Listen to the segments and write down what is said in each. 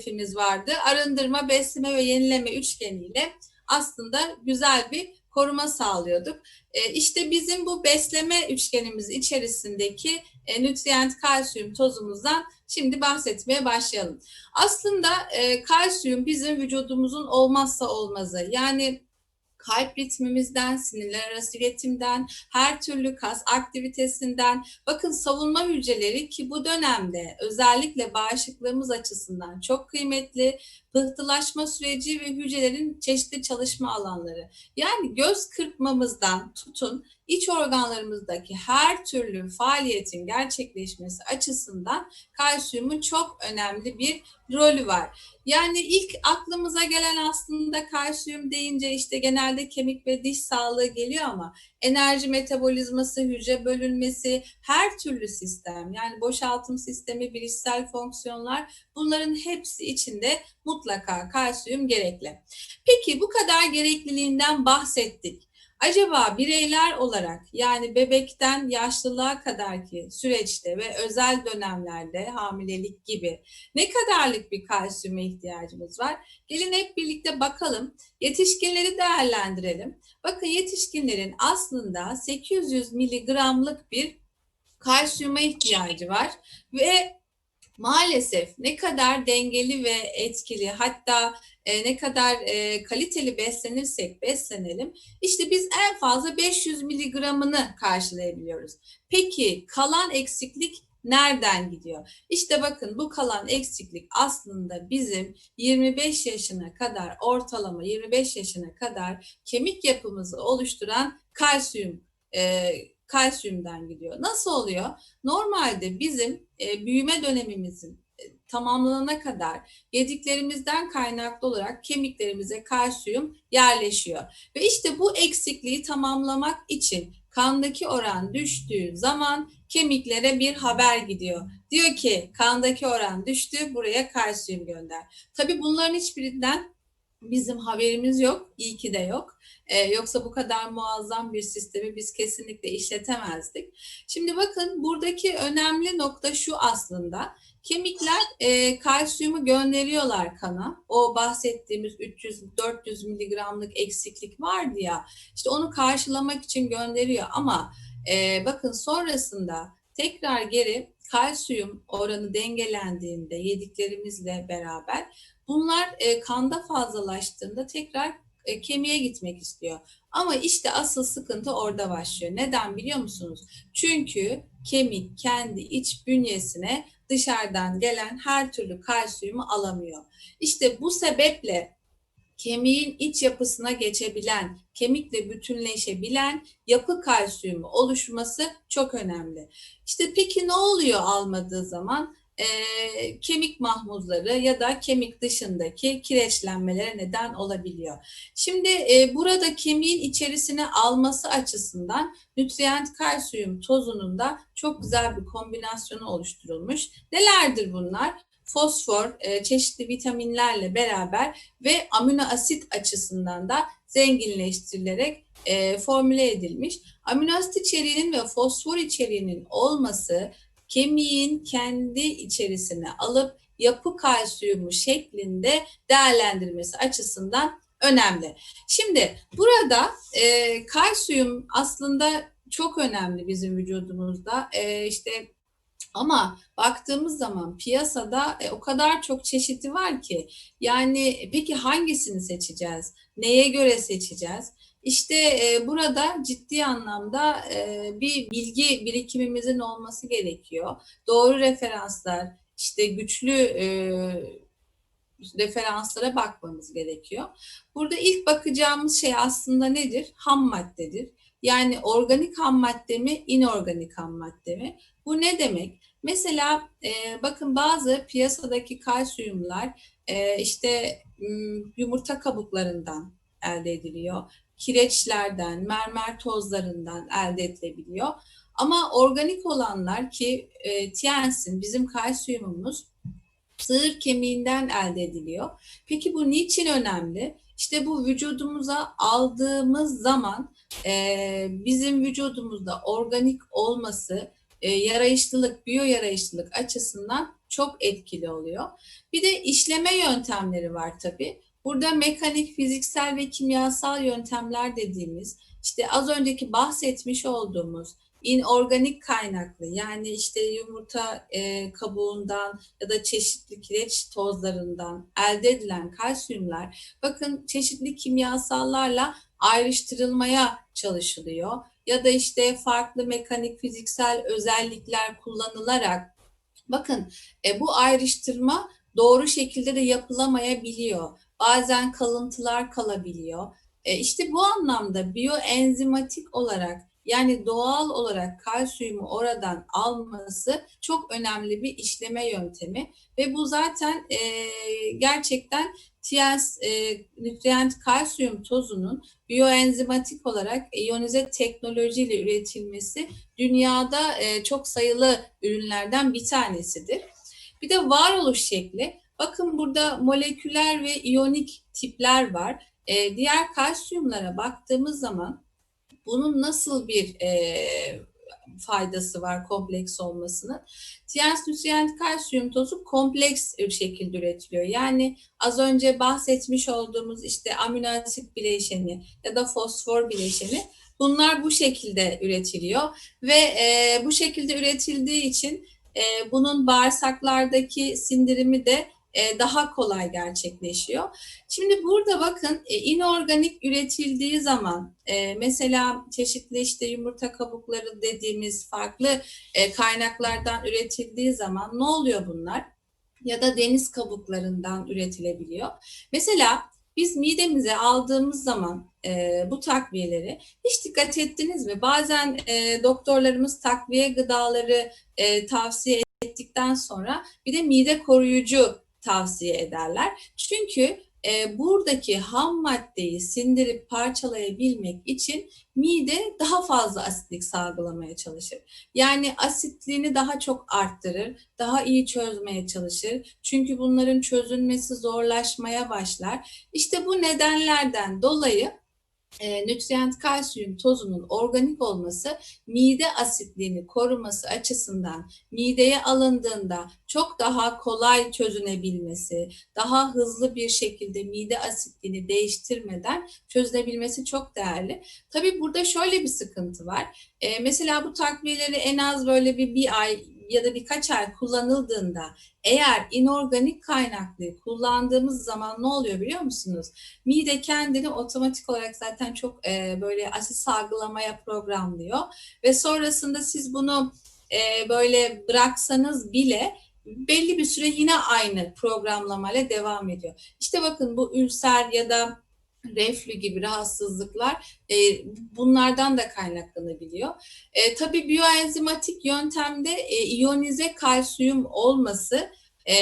hedefimiz vardı. Arındırma, besleme ve yenileme üçgeniyle aslında güzel bir koruma sağlıyorduk. E, işte bizim bu besleme üçgenimiz içerisindeki e, nütriyent kalsiyum tozumuzdan şimdi bahsetmeye başlayalım. Aslında e, kalsiyum bizim vücudumuzun olmazsa olmazı. Yani kalp ritmimizden, sinirler arası iletimden, her türlü kas aktivitesinden, bakın savunma hücreleri ki bu dönemde özellikle bağışıklığımız açısından çok kıymetli, pıhtılaşma süreci ve hücrelerin çeşitli çalışma alanları. Yani göz kırpmamızdan tutun iç organlarımızdaki her türlü faaliyetin gerçekleşmesi açısından kalsiyumun çok önemli bir rolü var. Yani ilk aklımıza gelen aslında kalsiyum deyince işte genelde kemik ve diş sağlığı geliyor ama enerji metabolizması, hücre bölünmesi, her türlü sistem yani boşaltım sistemi, bilişsel fonksiyonlar bunların hepsi içinde mutlaka kalsiyum gerekli. Peki bu kadar gerekliliğinden bahsettik. Acaba bireyler olarak yani bebekten yaşlılığa kadarki süreçte ve özel dönemlerde hamilelik gibi ne kadarlık bir kalsiyuma ihtiyacımız var? Gelin hep birlikte bakalım. Yetişkinleri değerlendirelim. Bakın yetişkinlerin aslında 800 miligramlık bir kalsiyuma ihtiyacı var ve maalesef ne kadar dengeli ve etkili hatta e, ne kadar e, kaliteli beslenirsek beslenelim işte biz en fazla 500 miligramını karşılayabiliyoruz. Peki kalan eksiklik nereden gidiyor? İşte bakın bu kalan eksiklik aslında bizim 25 yaşına kadar ortalama 25 yaşına kadar kemik yapımızı oluşturan kalsiyum e, kalsiyumdan gidiyor. Nasıl oluyor? Normalde bizim e, büyüme dönemimizin tamamlanana kadar yediklerimizden kaynaklı olarak kemiklerimize kalsiyum yerleşiyor. Ve işte bu eksikliği tamamlamak için kandaki oran düştüğü zaman kemiklere bir haber gidiyor. Diyor ki kandaki oran düştü buraya kalsiyum gönder. Tabii bunların hiçbirinden bizim haberimiz yok. İyi ki de yok. Ee, yoksa bu kadar muazzam bir sistemi biz kesinlikle işletemezdik. Şimdi bakın buradaki önemli nokta şu aslında. Kemikler e, kalsiyumu gönderiyorlar kana. O bahsettiğimiz 300-400 miligramlık eksiklik vardı ya. İşte onu karşılamak için gönderiyor ama e, bakın sonrasında tekrar geri kalsiyum oranı dengelendiğinde yediklerimizle beraber bunlar e, kanda fazlalaştığında tekrar e, kemiğe gitmek istiyor. Ama işte asıl sıkıntı orada başlıyor. Neden biliyor musunuz? Çünkü kemik kendi iç bünyesine dışarıdan gelen her türlü kalsiyumu alamıyor. İşte bu sebeple kemiğin iç yapısına geçebilen, kemikle bütünleşebilen yapı kalsiyumu oluşması çok önemli. İşte peki ne oluyor almadığı zaman? E, kemik mahmuzları ya da kemik dışındaki kireçlenmelere neden olabiliyor. Şimdi e, burada kemiğin içerisine alması açısından nütriyent kalsiyum tozunun da çok güzel bir kombinasyonu oluşturulmuş. Nelerdir bunlar? Fosfor, çeşitli vitaminlerle beraber ve amino asit açısından da zenginleştirilerek formüle edilmiş. Amino asit içeriğinin ve fosfor içeriğinin olması kemiğin kendi içerisine alıp yapı kalsiyumu şeklinde değerlendirmesi açısından önemli. Şimdi burada e, kalsiyum aslında çok önemli bizim vücudumuzda. E, işte ama baktığımız zaman piyasada e, o kadar çok çeşidi var ki yani peki hangisini seçeceğiz? Neye göre seçeceğiz? İşte e, burada ciddi anlamda e, bir bilgi birikimimizin olması gerekiyor. Doğru referanslar, işte güçlü e, referanslara bakmamız gerekiyor. Burada ilk bakacağımız şey aslında nedir? Ham maddedir. Yani organik ham madde mi, inorganik ham madde mi? Bu ne demek? Mesela e, bakın bazı piyasadaki kalsiyumlar e, işte yumurta kabuklarından elde ediliyor kireçlerden, mermer tozlarından elde edilebiliyor. Ama organik olanlar ki e, tiensin bizim kalsiyumumuz sığır kemiğinden elde ediliyor. Peki bu niçin önemli? İşte bu vücudumuza aldığımız zaman e, bizim vücudumuzda organik olması e, yarayışlılık, biyo yarayışlılık açısından çok etkili oluyor. Bir de işleme yöntemleri var tabii. Burada mekanik, fiziksel ve kimyasal yöntemler dediğimiz işte az önceki bahsetmiş olduğumuz inorganik kaynaklı yani işte yumurta e, kabuğundan ya da çeşitli kireç tozlarından elde edilen kalsiyumlar bakın çeşitli kimyasallarla ayrıştırılmaya çalışılıyor ya da işte farklı mekanik fiziksel özellikler kullanılarak bakın e, bu ayrıştırma doğru şekilde de yapılamayabiliyor. Bazen kalıntılar kalabiliyor. E, işte bu anlamda biyoenzimatik olarak yani doğal olarak kalsiyumu oradan alması çok önemli bir işleme yöntemi ve bu zaten e, gerçekten TS e, nütrient kalsiyum tozunun biyoenzimatik olarak iyonize teknolojiyle üretilmesi dünyada e, çok sayılı ürünlerden bir tanesidir. Bir de varoluş şekli. Bakın burada moleküler ve iyonik tipler var. E, diğer kalsiyumlara baktığımız zaman bunun nasıl bir e, faydası var kompleks olmasının? Tiensnüsiyent kalsiyum tozu kompleks bir şekilde üretiliyor. Yani az önce bahsetmiş olduğumuz işte amino bileşeni ya da fosfor bileşeni bunlar bu şekilde üretiliyor ve e, bu şekilde üretildiği için e, bunun bağırsaklardaki sindirimi de daha kolay gerçekleşiyor. Şimdi burada bakın e, inorganik üretildiği zaman e, mesela çeşitli işte yumurta kabukları dediğimiz farklı kaynaklardan üretildiği zaman ne oluyor bunlar? Ya da deniz kabuklarından üretilebiliyor. Mesela biz midemize aldığımız zaman e, bu takviyeleri hiç dikkat ettiniz mi? Bazen e, doktorlarımız takviye gıdaları e, tavsiye ettikten sonra bir de mide koruyucu tavsiye ederler. Çünkü e, buradaki ham maddeyi sindirip parçalayabilmek için mide daha fazla asitlik salgılamaya çalışır. Yani asitliğini daha çok arttırır, daha iyi çözmeye çalışır. Çünkü bunların çözülmesi zorlaşmaya başlar. İşte bu nedenlerden dolayı e, nütrient kalsiyum tozunun organik olması mide asitliğini koruması açısından mideye alındığında çok daha kolay çözünebilmesi, daha hızlı bir şekilde mide asitliğini değiştirmeden çözülebilmesi çok değerli. Tabii burada şöyle bir sıkıntı var. E, mesela bu takviyeleri en az böyle bir bir ay ya da birkaç ay kullanıldığında eğer inorganik kaynaklı kullandığımız zaman ne oluyor biliyor musunuz? Mide kendini otomatik olarak zaten çok e, böyle asit salgılamaya programlıyor ve sonrasında siz bunu e, böyle bıraksanız bile belli bir süre yine aynı programlamayla devam ediyor. İşte bakın bu ülser ya da reflü gibi rahatsızlıklar e, bunlardan da kaynaklanabiliyor. E, tabii biyoenzimatik yöntemde e, iyonize kalsiyum olması e,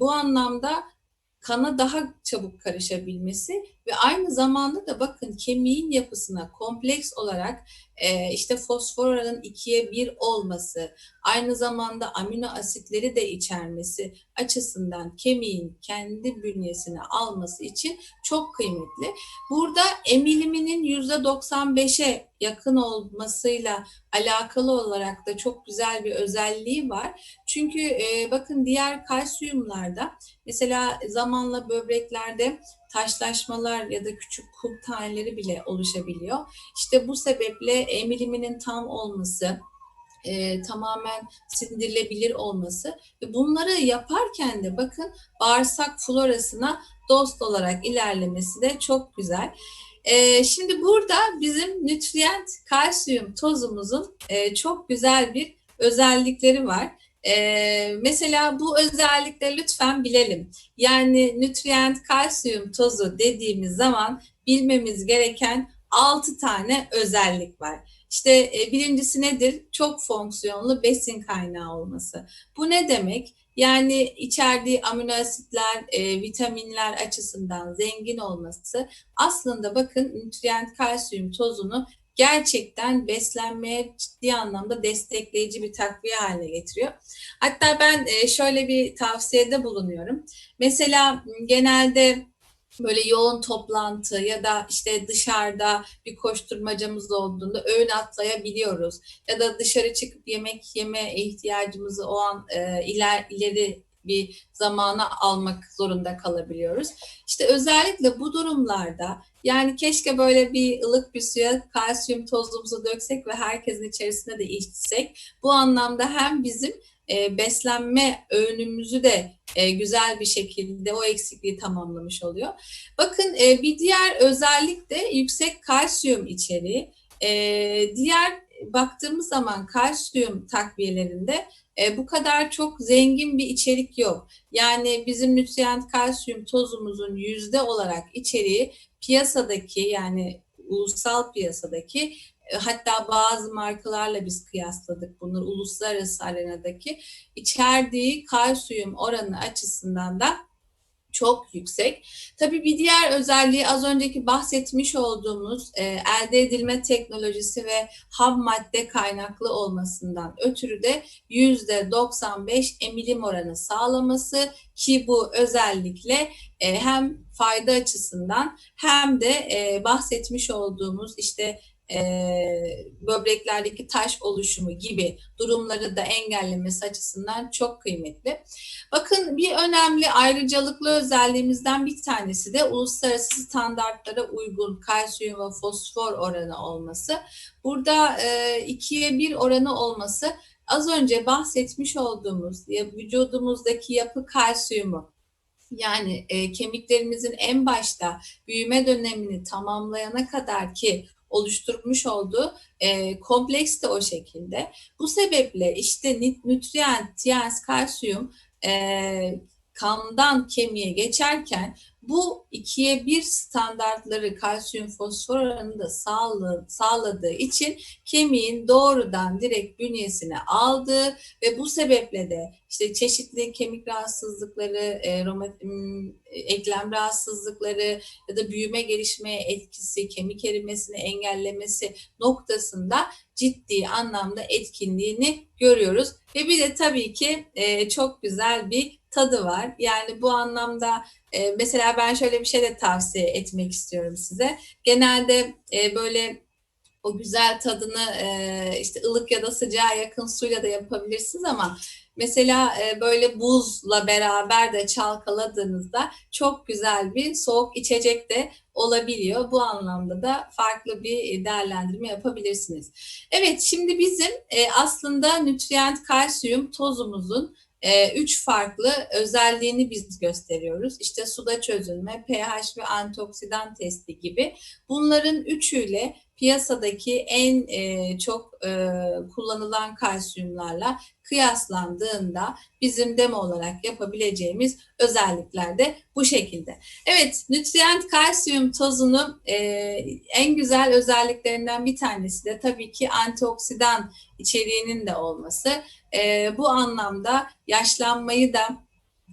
bu anlamda kana daha çabuk karışabilmesi ve aynı zamanda da bakın kemiğin yapısına kompleks olarak e, işte fosfor oranın ikiye bir olması, aynı zamanda amino asitleri de içermesi açısından kemiğin kendi bünyesine alması için çok kıymetli. Burada emiliminin yüzde 95'e yakın olmasıyla alakalı olarak da çok güzel bir özelliği var. Çünkü e, bakın diğer kalsiyumlarda mesela zamanla böbreklerde taşlaşmalar ya da küçük kum taneleri bile oluşabiliyor. İşte bu sebeple emiliminin tam olması, e, tamamen sindirilebilir olması ve bunları yaparken de bakın bağırsak florasına dost olarak ilerlemesi de çok güzel. E, şimdi burada bizim nütrient kalsiyum tozumuzun e, çok güzel bir özellikleri var. Ee, mesela bu özellikleri lütfen bilelim. Yani nütrient kalsiyum tozu dediğimiz zaman bilmemiz gereken 6 tane özellik var. İşte e, birincisi nedir? Çok fonksiyonlu besin kaynağı olması. Bu ne demek? Yani içerdiği amino asitler, e, vitaminler açısından zengin olması aslında bakın nütrient kalsiyum tozunu gerçekten beslenmeye ciddi anlamda destekleyici bir takviye haline getiriyor. Hatta ben e, şöyle bir tavsiyede bulunuyorum. Mesela genelde böyle yoğun toplantı ya da işte dışarıda bir koşturmacamız olduğunda öğün atlayabiliyoruz. Ya da dışarı çıkıp yemek yeme ihtiyacımızı o an e, iler, ileri bir zamana almak zorunda kalabiliyoruz. İşte özellikle bu durumlarda yani keşke böyle bir ılık bir suya kalsiyum tozumuzu döksek ve herkesin içerisine de içsek. Bu anlamda hem bizim e, beslenme öğünümüzü de e, güzel bir şekilde o eksikliği tamamlamış oluyor. Bakın e, bir diğer özellik de yüksek kalsiyum içeriği. E, diğer baktığımız zaman kalsiyum takviyelerinde e, bu kadar çok zengin bir içerik yok. Yani bizim nütrient kalsiyum tozumuzun yüzde olarak içeriği piyasadaki yani ulusal piyasadaki e, hatta bazı markalarla biz kıyasladık bunları uluslararası arenadaki içerdiği kalsiyum oranı açısından da çok yüksek. Tabii bir diğer özelliği az önceki bahsetmiş olduğumuz e, elde edilme teknolojisi ve ham madde kaynaklı olmasından ötürü de %95 emilim oranı sağlaması ki bu özellikle e, hem fayda açısından hem de e, bahsetmiş olduğumuz işte e, böbreklerdeki taş oluşumu gibi durumları da engellemesi açısından çok kıymetli. Bakın bir önemli ayrıcalıklı özelliğimizden bir tanesi de uluslararası standartlara uygun kalsiyum ve fosfor oranı olması. Burada e, ikiye bir oranı olması az önce bahsetmiş olduğumuz ya, vücudumuzdaki yapı kalsiyumu yani e, kemiklerimizin en başta büyüme dönemini tamamlayana kadar ki oluşturmuş olduğu e, kompleks de o şekilde. Bu sebeple işte nutrient, tiyans, kalsiyum e, kandan kemiğe geçerken bu ikiye bir standartları kalsiyum fosfor oranında sağladığı, sağladığı için kemiğin doğrudan direkt bünyesine aldığı ve bu sebeple de işte çeşitli kemik rahatsızlıkları, e, eklem rahatsızlıkları ya da büyüme gelişmeye etkisi, kemik erimesini engellemesi noktasında ciddi anlamda etkinliğini görüyoruz. Ve bir de tabii ki e, çok güzel bir tadı var. Yani bu anlamda e, mesela ben şöyle bir şey de tavsiye etmek istiyorum size. Genelde e, böyle o güzel tadını e, işte ılık ya da sıcağa yakın suyla da yapabilirsiniz ama mesela e, böyle buzla beraber de çalkaladığınızda çok güzel bir soğuk içecek de olabiliyor. Bu anlamda da farklı bir değerlendirme yapabilirsiniz. Evet şimdi bizim e, aslında nütrient kalsiyum tozumuzun e, üç farklı özelliğini biz gösteriyoruz. İşte suda çözünme, pH ve antioksidan testi gibi. Bunların üçüyle piyasadaki en e, çok e, kullanılan kalsiyumlarla kıyaslandığında bizim demo olarak yapabileceğimiz özellikler de bu şekilde. Evet, nutrient kalsiyum tozunu e, en güzel özelliklerinden bir tanesi de tabii ki antioksidan içeriğinin de olması. E, bu anlamda yaşlanmayı da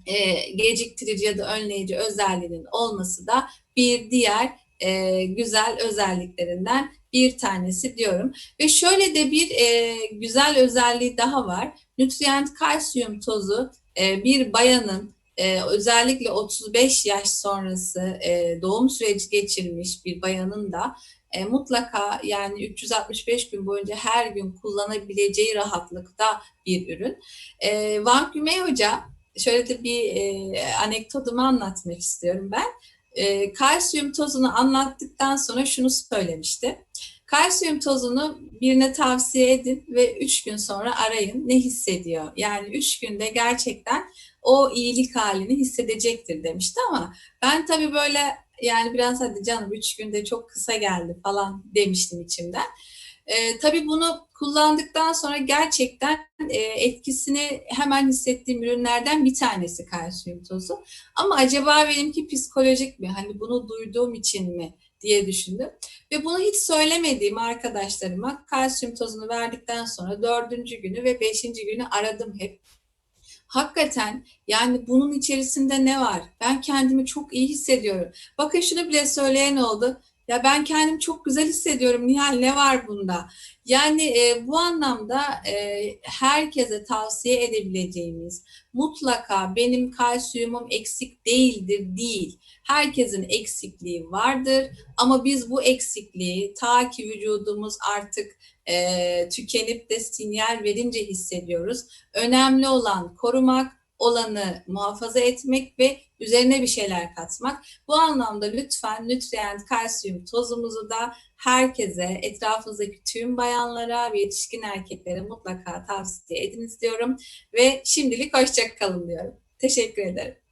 e, geciktirici ya da önleyici özelliğinin olması da bir diğer e, güzel özelliklerinden bir tanesi diyorum. Ve şöyle de bir e, güzel özelliği daha var. Nutrient kalsiyum tozu e, bir bayanın e, özellikle 35 yaş sonrası e, doğum süreci geçirmiş bir bayanın da e, mutlaka yani 365 gün boyunca her gün kullanabileceği rahatlıkta bir ürün. E, Van Gümey Hoca şöyle de bir e, anekdotumu anlatmak istiyorum ben. E, kalsiyum tozunu anlattıktan sonra şunu söylemişti. Kalsiyum tozunu birine tavsiye edin ve 3 gün sonra arayın ne hissediyor. Yani 3 günde gerçekten o iyilik halini hissedecektir demişti ama ben tabii böyle yani biraz hadi canım 3 günde çok kısa geldi falan demiştim içimden. E, tabii bunu kullandıktan sonra gerçekten e, etkisini hemen hissettiğim ürünlerden bir tanesi kalsiyum tozu. Ama acaba benimki psikolojik mi? Hani bunu duyduğum için mi diye düşündüm. Ve bunu hiç söylemediğim arkadaşlarıma kalsiyum tozunu verdikten sonra dördüncü günü ve beşinci günü aradım hep. Hakikaten yani bunun içerisinde ne var? Ben kendimi çok iyi hissediyorum. Bakın şunu bile söyleyen oldu. Ya ben kendim çok güzel hissediyorum Nihal ne var bunda? Yani e, bu anlamda e, herkese tavsiye edebileceğimiz mutlaka benim kalsiyumum eksik değildir değil. Herkesin eksikliği vardır ama biz bu eksikliği ta ki vücudumuz artık e, tükenip de sinyal verince hissediyoruz. Önemli olan korumak, olanı muhafaza etmek ve üzerine bir şeyler katmak. Bu anlamda lütfen Nutrient kalsiyum tozumuzu da herkese, etrafınızdaki tüm bayanlara ve yetişkin erkeklere mutlaka tavsiye ediniz diyorum. Ve şimdilik hoşça kalın diyorum. Teşekkür ederim.